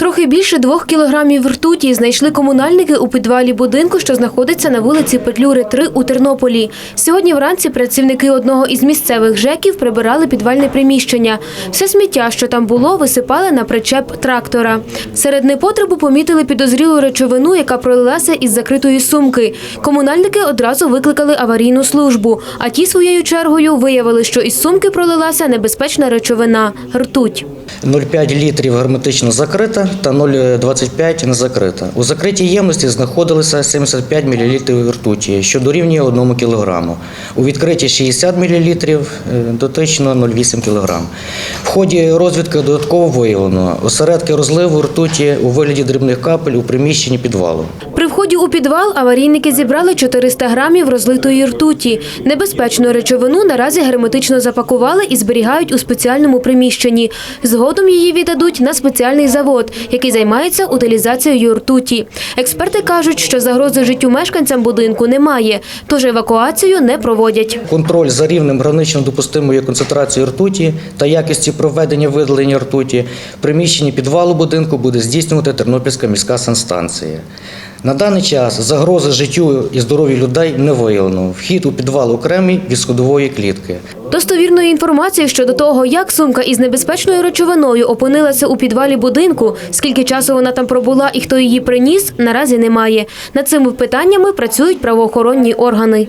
Трохи більше двох кілограмів ртуті знайшли комунальники у підвалі будинку, що знаходиться на вулиці Петлюри 3 у Тернополі. Сьогодні вранці працівники одного із місцевих ЖЕКів прибирали підвальне приміщення. Все сміття, що там було, висипали на причеп трактора. Серед непотребу помітили підозрілу речовину, яка пролилася із закритої сумки. Комунальники одразу викликали аварійну службу, а ті своєю чергою виявили, що із сумки пролилася небезпечна речовина – ртуть. 0,5 літрів герметично закрита та 0,25 не закрита. У закритій ємності знаходилося 75 мл ртуті, що дорівнює 1 кг. У відкритій 60 мл, е, дотично 0,8 кг. В ході розвідки додатково виявлено осередки розливу ртуті у вигляді дрібних капель у приміщенні підвалу. Вході у підвал аварійники зібрали 400 грамів розлитої ртуті. Небезпечну речовину наразі герметично запакували і зберігають у спеціальному приміщенні. Згодом її віддадуть на спеціальний завод, який займається утилізацією ртуті. Експерти кажуть, що загрози життю мешканцям будинку немає, тож евакуацію не проводять. Контроль за рівнем гранично допустимої концентрації ртуті та якості проведення видалення ртуті приміщенні підвалу будинку буде здійснювати Тернопільська міська санстанція. На даний час загрози життю і здоров'ю людей не виявлено. Вхід у підвал окремий від сходової клітки. Достовірної інформації щодо того, як сумка із небезпечною речовиною опинилася у підвалі будинку, скільки часу вона там пробула і хто її приніс, наразі немає. Над цими питаннями працюють правоохоронні органи.